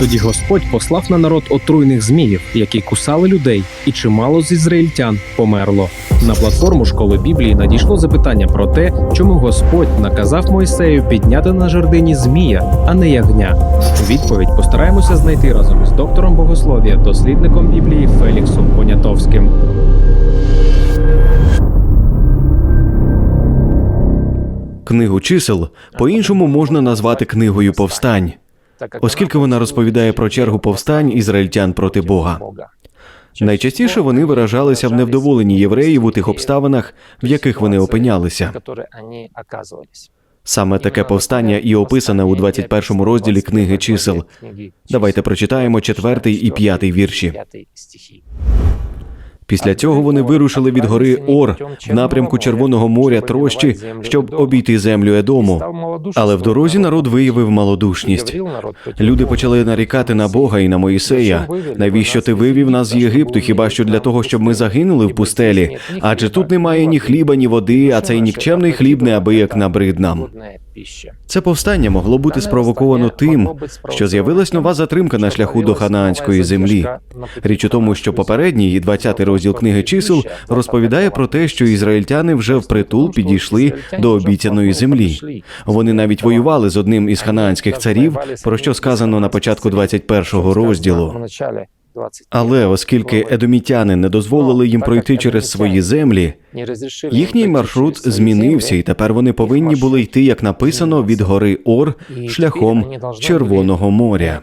Тоді Господь послав на народ отруйних зміїв, які кусали людей, і чимало з ізраїльтян померло. На платформу школи Біблії надійшло запитання про те, чому Господь наказав Мойсею підняти на жердині змія, а не ягня. Відповідь постараємося знайти разом із доктором богослов'я, дослідником Біблії Феліксом Понятовським. Книгу чисел по-іншому можна назвати книгою повстань, оскільки вона розповідає про чергу повстань ізраїльтян проти Бога. Найчастіше вони виражалися в невдоволенні євреїв у тих обставинах, в яких вони опинялися. Саме таке повстання і описане у 21 розділі книги чисел. Давайте прочитаємо четвертий і п'ятий вірші. Після цього вони вирушили від гори Ор в напрямку Червоного моря трощі, щоб обійти землю Едому. Але в дорозі народ виявив малодушність. Люди почали нарікати на Бога і на Моїсея. Навіщо ти вивів нас з Єгипту? Хіба що для того, щоб ми загинули в пустелі? Адже тут немає ні хліба, ні води, а цей нікчемний хліб неабияк набрид нам. Це повстання могло бути спровоковано тим, що з'явилась нова затримка на шляху до ханаанської землі. Річ у тому, що попередній 20 розділ книги чисел розповідає про те, що ізраїльтяни вже впритул підійшли до обіцяної землі. Вони навіть воювали з одним із ханаанських царів, про що сказано на початку 21 розділу. Але оскільки едомітяни не дозволили їм пройти через свої землі, їхній маршрут змінився, і тепер вони повинні були йти, як написано, від гори Ор шляхом Червоного моря.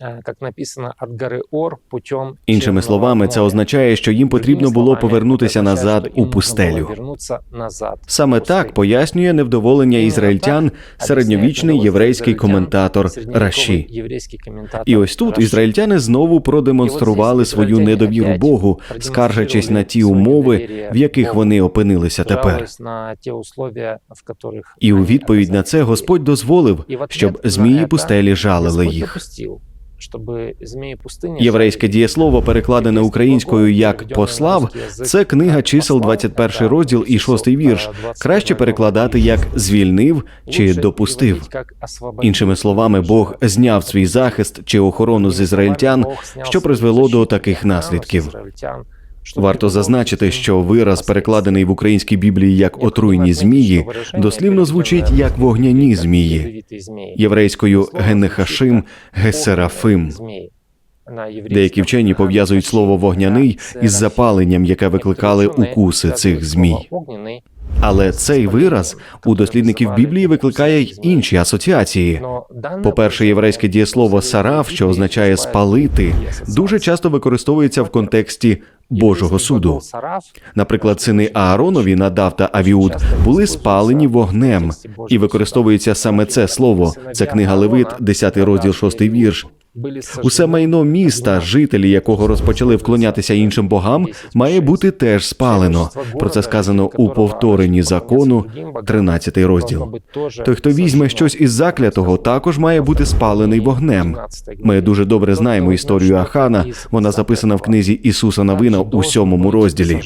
Як написано, від гори Ор путем Іншими словами, це означає, що їм потрібно було повернутися назад у пустелю. Саме так пояснює невдоволення ізраїльтян середньовічний єврейський коментатор Раші. І ось тут ізраїльтяни знову продемонстрували свою недовіру Богу, скаржачись на ті умови, в яких вони опинилися тепер. І у відповідь на це Господь дозволив, щоб змії пустелі жалили їх. Єврейське дієслово, перекладене українською як послав, це книга чисел 21 розділ і 6 вірш. Краще перекладати як звільнив чи допустив. Іншими словами, Бог зняв свій захист чи охорону з ізраїльтян, що призвело до таких наслідків. Варто зазначити, що вираз, перекладений в українській біблії як отруйні змії, дослівно звучить як вогняні змії, єврейською генехашим, гесерафим. Деякі вчені пов'язують слово вогняний із запаленням, яке викликали укуси цих змій. Але цей вираз у дослідників Біблії викликає й інші асоціації. По-перше, єврейське дієслово сараф, що означає спалити, дуже часто використовується в контексті Божого суду. Наприклад, сини Ааронові Надав та Авіуд були спалені вогнем, і використовується саме це слово. Це книга Левит, 10 розділ, 6 вірш. Усе майно міста, жителі якого розпочали вклонятися іншим богам, має бути теж спалено. Про це сказано у повторенні закону, 13 розділ. Той, хто візьме щось із заклятого, також має бути спалений вогнем. Ми дуже добре знаємо історію Ахана. Вона записана в книзі Ісуса Навина у сьомому розділі.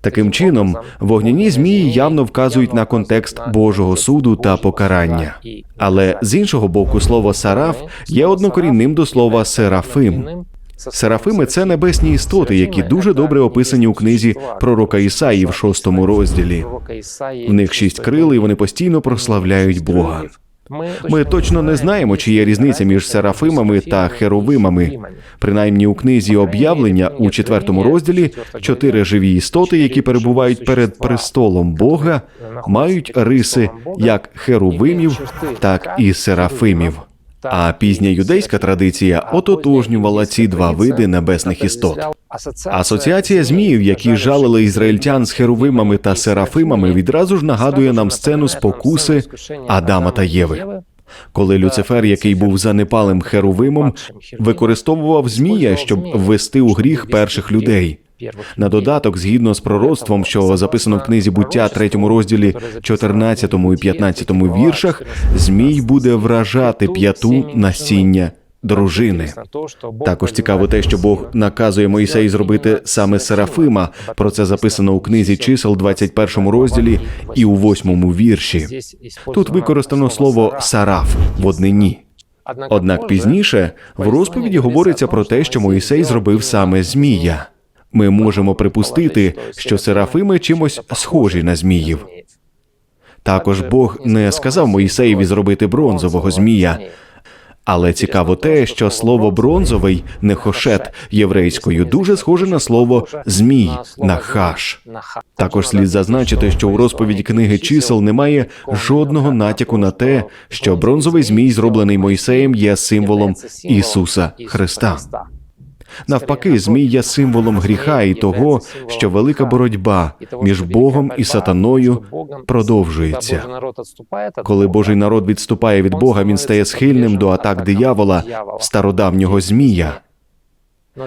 Таким чином, вогняні змії явно вказують на контекст Божого суду та покарання. Але з іншого боку, слово сараф є однокорінним до слова серафим. Серафими це небесні істоти, які дуже добре описані у книзі пророка Ісаї в шостому розділі. В них шість крил, і вони постійно прославляють Бога. Ми точно не знаємо, чи є різниця між серафимами та херовимами. Принаймні у книзі об'явлення у четвертому розділі чотири живі істоти, які перебувають перед престолом Бога, мають риси як херовимів, так і серафимів. А пізня юдейська традиція ототожнювала ці два види небесних істот. Асоціація зміїв, які жалили ізраїльтян з херувимами та серафимами, відразу ж нагадує нам сцену спокуси Адама та Єви. Коли Люцифер, який був занепалим херувимом, використовував змія, щоб ввести у гріх перших людей. На додаток, згідно з пророцтвом, що записано в книзі буття, третьому розділі, 14 і 15 віршах, змій буде вражати п'яту насіння дружини. Також цікаво те, що Бог наказує Моїсеї зробити саме Серафима. Про це записано у книзі чисел, 21 розділі і у 8 вірші. Тут використано слово сараф в однині. Однак пізніше в розповіді говориться про те, що Моїсей зробив саме змія. Ми можемо припустити, що серафими чимось схожі на зміїв. Також Бог не сказав Моїсеєві зробити бронзового змія. Але цікаво те, що слово бронзовий нехошет єврейською дуже схоже на слово змій нахаш. Також слід зазначити, що у розповіді книги чисел немає жодного натяку на те, що бронзовий змій, зроблений Мойсеєм, є символом Ісуса Христа. Навпаки, змій є символом гріха і того, що велика боротьба між Богом і сатаною продовжується. Коли Божий народ відступає від Бога, він стає схильним до атак диявола, стародавнього змія.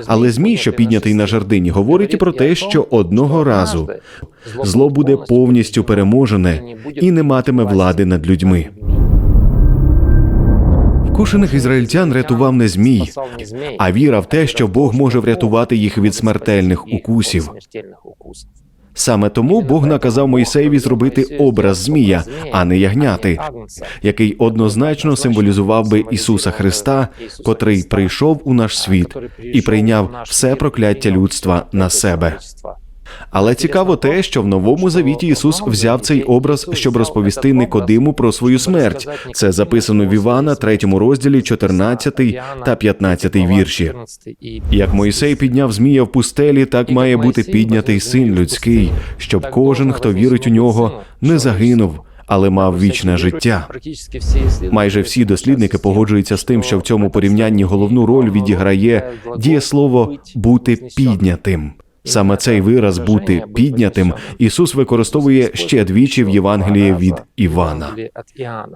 Але змій, що піднятий на жердині, говорить про те, що одного разу зло буде повністю переможене і не матиме влади над людьми. Вкушених ізраїльтян рятував не змій, а віра в те, що Бог може врятувати їх від смертельних укусів. Саме тому Бог наказав Мойсеєві зробити образ змія, а не ягняти, який однозначно символізував би Ісуса Христа, котрий прийшов у наш світ і прийняв все прокляття людства на себе. Але цікаво те, що в новому завіті Ісус взяв цей образ, щоб розповісти Никодиму про свою смерть. Це записано в Івана, 3 розділі, 14 та 15 вірші. Як Мойсей підняв змія в пустелі, так має бути піднятий син людський, щоб кожен, хто вірить у нього, не загинув, але мав вічне життя. Майже всі дослідники погоджуються з тим, що в цьому порівнянні головну роль відіграє дієслово бути піднятим. Саме цей вираз бути піднятим Ісус використовує ще двічі в Євангелії від Івана.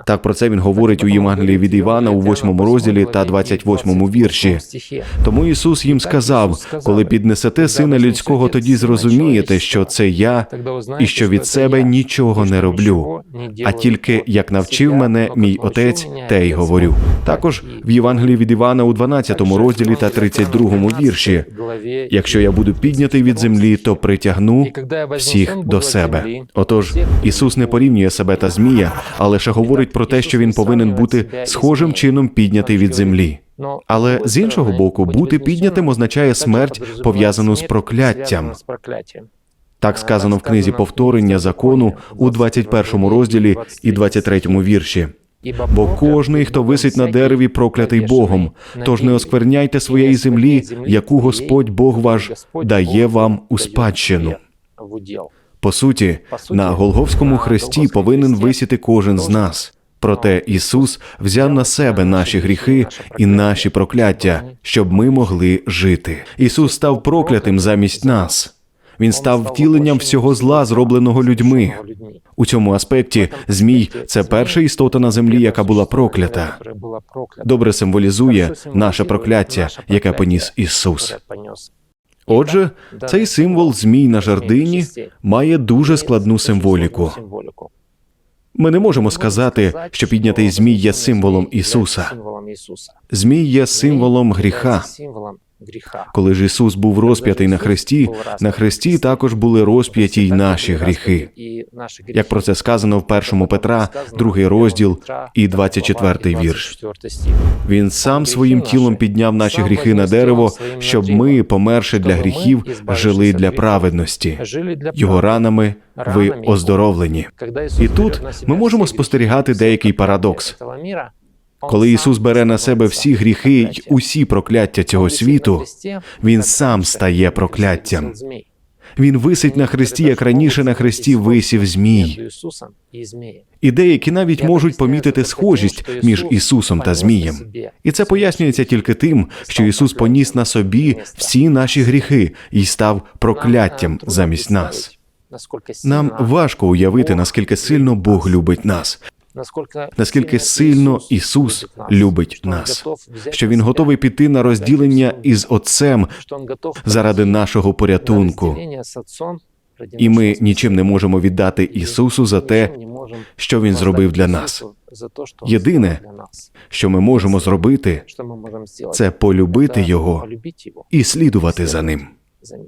Так про це він говорить у Євангелії від Івана у 8 розділі та 28 вірші. Тому Ісус їм сказав: коли піднесете сина людського, тоді зрозумієте, що це я, і що від себе нічого не роблю, а тільки як навчив мене мій отець, те й говорю. Також в Євангелії від Івана у 12 розділі та 32 вірші. Якщо я буду піднятий від землі, то притягну всіх до себе. Отож, Ісус не порівнює себе та змія, а лише говорить про те, що він повинен бути схожим чином піднятий від землі. Але з іншого боку, бути піднятим означає смерть, пов'язану з прокляттям. Так сказано в книзі повторення закону у 21 розділі і 23 вірші. Бо кожний, хто висить на дереві, проклятий Богом. Тож не оскверняйте своєї землі, яку Господь Бог ваш дає вам у спадщину. По суті, на Голговському хресті повинен висіти кожен з нас. Проте Ісус взяв на себе наші гріхи і наші прокляття, щоб ми могли жити. Ісус став проклятим замість нас. Він став втіленням всього зла, зробленого людьми. У цьому аспекті змій це перша істота на землі, яка була проклята. Добре символізує наше прокляття, яке поніс Ісус. Отже, цей символ змій на жердині має дуже складну символіку. Ми не можемо сказати, що піднятий змій є символом Ісуса. Змій є символом гріха. Коли ж Ісус був розп'ятий на хресті, на хресті також були розп'яті й наші гріхи. Як про це сказано в першому Петра, другий розділ і 24 вірш. Він сам своїм тілом підняв наші гріхи на дерево, щоб ми, померши для гріхів, жили для праведності. Його ранами ви оздоровлені. І тут ми можемо спостерігати деякий парадокс. Коли Ісус бере на себе всі гріхи й усі прокляття цього світу, Він сам стає прокляттям. Він висить на хресті, як раніше на хресті висів змій. І деякі навіть можуть помітити схожість між Ісусом та Змієм. І це пояснюється тільки тим, що Ісус поніс на собі всі наші гріхи і став прокляттям замість нас. Нам важко уявити, наскільки сильно Бог любить нас, наскільки сильно Ісус любить нас, що Він готовий піти на розділення із Отцем заради нашого порятунку. І ми нічим не можемо віддати Ісусу за те, що Він зробив для нас. Єдине, що ми можемо зробити, це полюбити Його і слідувати за ним. за ним.